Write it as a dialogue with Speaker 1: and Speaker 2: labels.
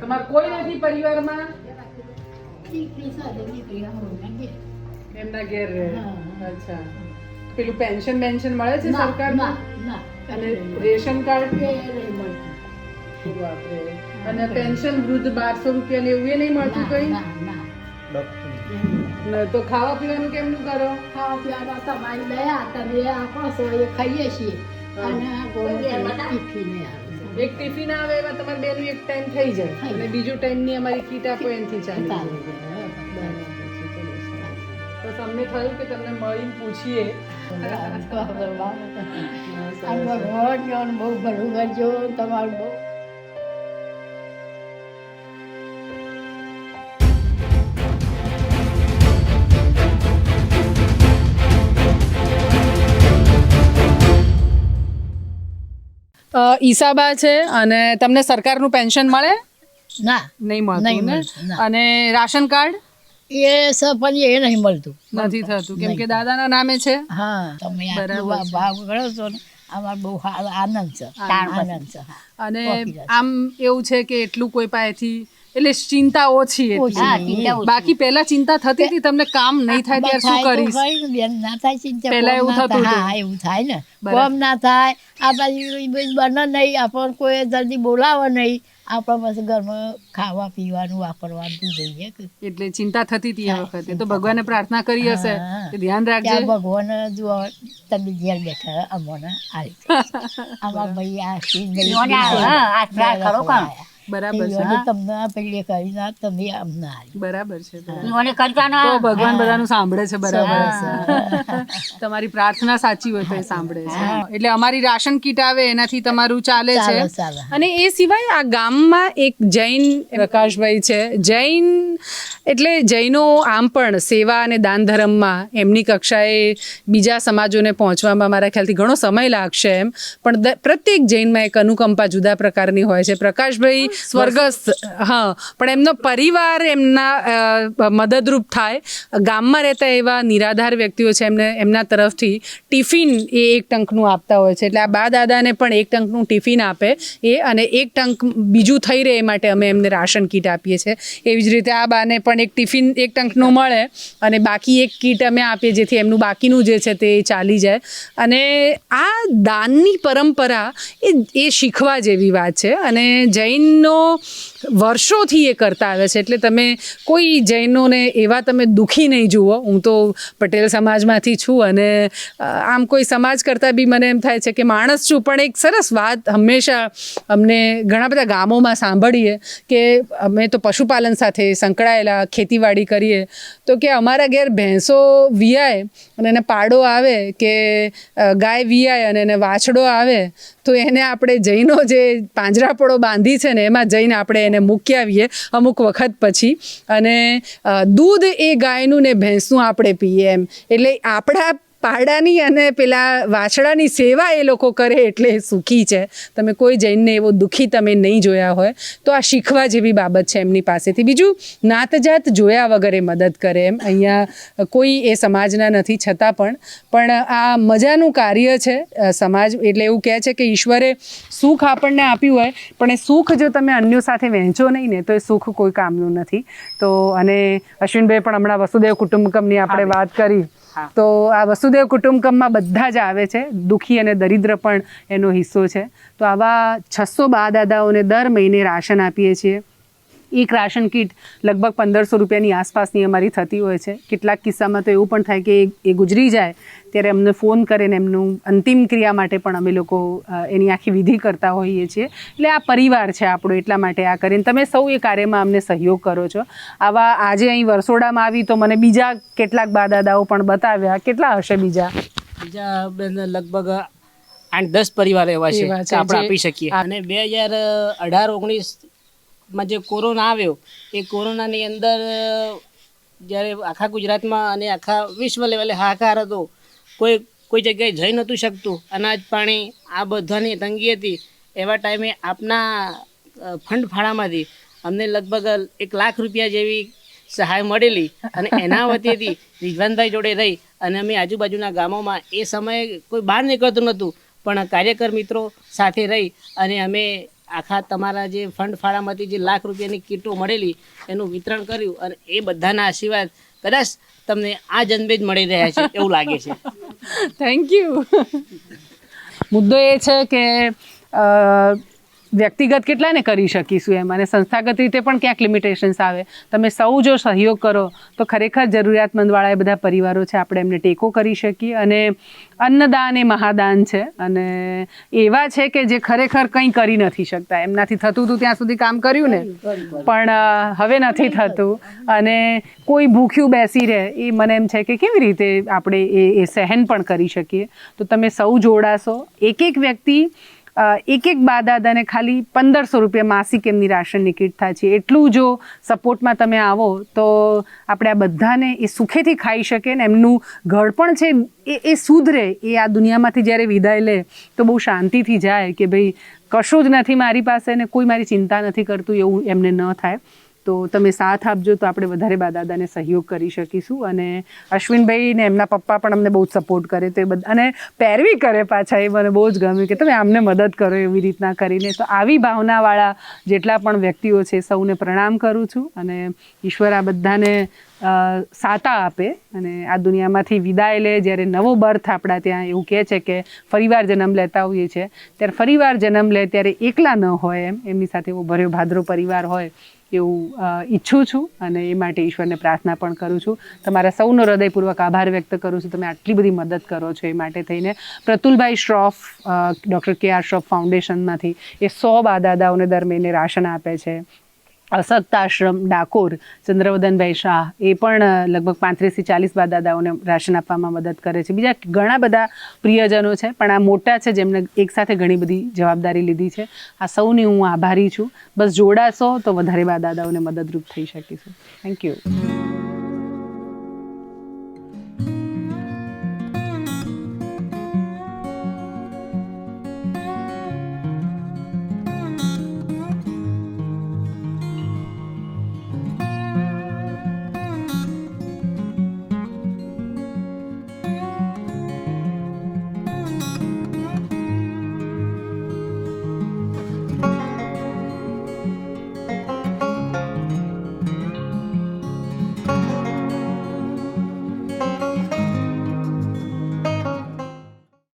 Speaker 1: તમારે કોઈ નથી પરિવારમાં. એમના ઘેર રહે. અચ્છા. પેલું પેન્શન બેન્શન મળે છે
Speaker 2: ના,
Speaker 1: સરકાર
Speaker 2: ના, ના.
Speaker 1: અને રેશન કાર્ડ અને પેન્શન વૃદ્ધ બારસો રૂપિયા ને એવું એ નહીં મળતું કઈ? તો ખાવા પીવાનું કેમનું કરો?
Speaker 2: ખાવા પીવાનું તમારી દયા તમે આપો છો એ ખાઈએ છીએ. અને ટિફિન આવે
Speaker 1: એક ટિફિન આવે એમાં તમારે બેનું એક ટાઈમ થઈ જાય. અને બીજું ટાઈમની અમારી કીટ આપો એનથી ચાલે
Speaker 2: ચાલે
Speaker 1: તો તમને થયું કે તમને મળીને પૂછીએ?
Speaker 2: ભગવાન બહુ ભલું કરજો તમારું બહુ
Speaker 1: ઈસાબા છે અને તમને સરકારનું પેન્શન મળે?
Speaker 2: ના.
Speaker 1: નહીં મળતું ને? અને રાશન કાર્ડ?
Speaker 2: એ સફળ એ નહીં મળતું.
Speaker 1: નથી થતું. કેમ કે દાદાના નામે છે?
Speaker 2: હા તમે ભાવ ગણો છો ને અમાર બહુ આનંદ છે આનંદ. છે
Speaker 1: અને આમ એવું છે કે એટલું કોઈ પાસેથી એટલે ચિંતા ઓછી. બાકી પહેલા ચિંતા થતી હતી તમને કામ નહીં થાય ત્યારે શું કરીશ?
Speaker 2: બેન, ના થાય ચિંતા
Speaker 1: પહેલા એવું થતું
Speaker 2: હા એવું થાય ને. કોમ ના થાય આ બાજુ બને નહીં આપણને કોઈ જલ્દી બોલાવે નહીં. આપણે પાસે ઘરમાં ખાવા પીવાનું વાપરવાનું જોઈએ
Speaker 1: એટલે ચિંતા થતી હતી આ વખતે. તો ભગવાને પ્રાર્થના કરી હશે. ધ્યાન રાખજો.
Speaker 2: ભગવાન જો તમે ઘેર બેઠા અમોને આવી અમારા ભાઈ આ ખરો ભાઈ
Speaker 1: બરાબર છે
Speaker 2: તમને પેલી કરી ના તમે અમને આવી
Speaker 1: બરાબર છે તો ભગવાન બધાનું સાંભળે છે બરાબર. છે. તમારી પ્રાર્થના સાચી હોય તો એ સાંભળે છે. એટલે અમારી રાશન કીટ આવે એનાથી તમારું ચાલે છે. અને એ સિવાય આ ગામમાં એક જૈન પ્રકાશભાઈ છે. જૈન એટલે જૈનો આમ પણ સેવા અને દાન ધર્મમાં એમની કક્ષાએ બીજા સમાજોને પહોંચવામાં મારા ખ્યાલથી ઘણો સમય લાગશે એમ. પણ દ- પ્રત્યેક જૈનમાં એક અનુકંપા જુદા પ્રકારની હોય છે. પ્રકાશભાઈ સ્વર્ગસ્થ. હા, પણ એમનો પરિવાર એમના મદદરૂપ થાય. ગામમાં રહેતા એવા નિરાધાર વ્યક્તિઓ છે એમને, એમના તરફથી ટિફિન એ એક ટંકનું આપતા હોય છે. એટલે આ બા દાદાને પણ એક ટંકનું ટિફિન આપે એ અને એક ટંક બીજું થઈ રહે એ માટે અમે એમને રાશન કીટ આપીએ છીએ. એવી જ રીતે આ બાને પણ એક ટિફિન, એક ટંકનું મળે અને બાકી એક કીટ અમે આપીએ જેથી એમનું બાકીનું જે છે તે ચાલી જાય. અને આ દાનની પરંપરા એ એ શીખવા જેવી વાત છે. અને જૈનનો વર્ષોથી એ કરતા આવે છે. એટલે તમે કોઈ જૈનોને એવા તમે દુઃખી નહીં જુઓ. હું તો પટેલ સમાજમાંથી છું અને આમ કોઈ સમાજ કરતાં બી મને એમ થાય છે કે માણસ છું. પણ એક સરસ વાત હંમેશા અમને ઘણા બધા ગામોમાં સાંભળીએ કે અમે તો પશુપાલન સાથે સંકળાયેલા, ખેતીવાડી કરીએ. તો કે અમારા ઘેર ભેંસો વિયાય અને એને પાડો આવે કે ગાય વિયાય અને એને વાછડો આવે, તો એને આપણે જૈનો જે પાંજરાપોળો બાંધી છે ને, એમાં જઈને આપણે એને મૂકી આવીએ અમુક વખત પછી. અને દૂધ એ ગાયનું ને ભેંસનું આપણે પીએ એમ. એટલે આપણા પાડાની અને પેલા વાછડાની સેવા એ લોકો કરે એટલે એ સુખી છે. તમે કોઈ જૈનને એવો દુઃખી તમે નહીં જોયા હોય તો આ શીખવા જેવી બાબત છે એમની પાસેથી. બીજું નાતજાત જોયા વગર એ મદદ કરે એમ. અહીંયા કોઈ એ સમાજના નથી છતાં પણ. પણ આ મજાનું કાર્ય છે સમાજ એટલે એવું કહે છે કે ઈશ્વરે સુખ આપણને આપ્યું હોય પણ એ સુખ જો તમે અન્યો સાથે વહેંચો નહીં ને તો એ સુખ કોઈ કામનું નથી. તો અને અશ્વિનભાઈ પણ હમણાં વસુદેવ કુટુંબકમની આપણે વાત કરી. તો આ વસુદેવ કુટુંબકમમાં બધા જ આવે છે. દુઃખી અને દરિદ્ર પણ એનો હિસ્સો છે. તો આવા છસો બા દાદાઓને દર મહિને રાશન આપીએ છીએ. એક રાશન કીટ લગભગ પંદરસો રૂપિયાની આસપાસની અમારી થતી હોય છે. કેટલાક કિસ્સામાં તો એવું પણ થાય કે એ- ગુજરી જાય ત્યારે અમને ફોન કરીને એમનું અંતિમ ક્રિયા માટે પણ અમે લોકો એની આખી વિધિ કરતા હોઈએ છીએ. એટલે આ પરિવાર છે આપણો એટલા માટે આ કરીને તમે સૌ એ કાર્યમાં અમને સહયોગ કરો છો. આવા આજે અહીં વરસોડામાં આવી તો મને બીજા કેટલાક બા દાદાઓ પણ બતાવ્યા. કેટલા હશે બીજા?
Speaker 3: બીજા બેન લગભગ આઠ દસ પરિવાર એવા છે આપણે આપી શકીએ. અને બે હજાર અઢાર ઓગણીસ માં જે કોરોના આવ્યો, એ કોરોનાની અંદર જ્યારે આખા ગુજરાતમાં અને આખા વિશ્વ લેવલે હાહાકાર હતો, કોઈ કોઈ જગ્યાએ જઈ નહોતું શકતું. અનાજ પાણી, આ બધાની તંગી હતી. એવા ટાઈમે આપના ફંડ ફાળામાંથી અમને લગભગ એક લાખ રૂપિયા જેવી સહાય મળેલી અને એના વતીથી રિજવાનભાઈ જોડે રહી અને અમે આજુબાજુના ગામોમાં એ સમયે કોઈ બહાર નીકળતું નહોતું. પણ કાર્યકર મિત્રો સાથે રહી અને અમે આખા તમારા જે ફંડ ફાળામાંથી જે લાખ રૂપિયાની કીટો મળેલી, એનું વિતરણ કર્યું અને એ બધાના આશીર્વાદ કદાચ તમને આ જન્મે જ મળી રહ્યા છે, એવું લાગે છે.
Speaker 1: થેન્ક યુ મુદ્દો એ છે કે વ્યક્તિગત કેટલાને કરી શકીશું એમ? અને સંસ્થાગત રીતે પણ ક્યાંક લિમિટેશન્સ આવે? તમે સૌ જો સહયોગ કરો તો ખરેખર જરૂરિયાતમંદવાળા એ બધા પરિવારો છે આપણે એમને ટેકો કરી શકીએ. અને અન્નદાન એ મહાદાન છે. અને એવા છે કે જે ખરેખર કંઈ કરી નથી શકતા. એમનાથી થતું હતું ત્યાં સુધી કામ કર્યું ને? પણ હવે નથી થતું. અને કોઈ ભૂખ્યું બેસી રહે એ મને એમ છે કે કેવી રીતે આપણે એ એ સહન પણ કરી શકીએ? તો તમે સૌ જોડાશો. એક એક વ્યક્તિ એક એક બા દાદાને ખાલી પંદરસો રૂપિયા માસિક એમની રાશનની કીટ થાય છે. એટલું જો સપોર્ટમાં તમે આવો, તો આપણે આ બધાને એ સુખેથી ખાઈ શકે ને એમનું ઘર પણ છે એ એ સુધરે, એ આ દુનિયામાંથી જ્યારે વિદાય લે, તો બહુ શાંતિથી જાય કે ભાઈ કશું જ નથી મારી પાસે ને કોઈ મારી ચિંતા નથી કરતું એવું એમને ન થાય. તો તમે સાથ આપજો તો આપણે વધારે બા દાદાને સહયોગ કરી શકીશું અને અશ્વિનભાઈ ને એમના પપ્પા પણ અમને બહુ જ સપોર્ટ કરે તો એ બધા, અને પેરવી કરે પાછા એ મને બહુ જ ગમ્યું કે તમે આમને મદદ કરો એવી રીતના કરીને. તો આવી ભાવનાવાળા જેટલા પણ વ્યક્તિઓ છે સૌને પ્રણામ કરું છું અને ઈશ્વર આ બધાને સાતા આપે અને આ દુનિયામાંથી વિદાય લે. જ્યારે નવો બર્થ આપણા ત્યાં એવું કહે છે કે ફરીવાર જન્મ લેતા હોઈએ છીએ ત્યારે ફરીવાર જન્મ લે, ત્યારે એકલા ન હોય એમ. એમની સાથે એવો ભર્યો ભાદરો પરિવાર હોય. એવું ઈચ્છું છું અને એ માટે ઈશ્વરને પ્રાર્થના પણ કરું છું. તમારા સૌનો હૃદયપૂર્વક આભાર વ્યક્ત કરું છું. તમે આટલી બધી મદદ કરો છો એ માટે થઈને. પ્રતુલભાઈ Shroff doctor K R Shroff ફાઉન્ડેશનમાંથી એ સો બા દાદાઓને દર મહિને રાશન આપે છે. અસક્ત આશ્રમ ડાકોર, ચંદ્રવદનભાઈ શાહ, એ પણ લગભગ પાંત્રીસથી ચાલીસ બા દાદાઓને રાશન આપવામાં મદદ કરે છે. બીજા ઘણા બધા પ્રિયજનો છે, પણ આ મોટા છે, જેમને એકસાથે ઘણી બધી જવાબદારી લીધી છે. આ સૌની હું આભારી છું. બસ જોડાશો તો વધારે બા દાદાઓને મદદરૂપ થઈ શકીશું. Thank you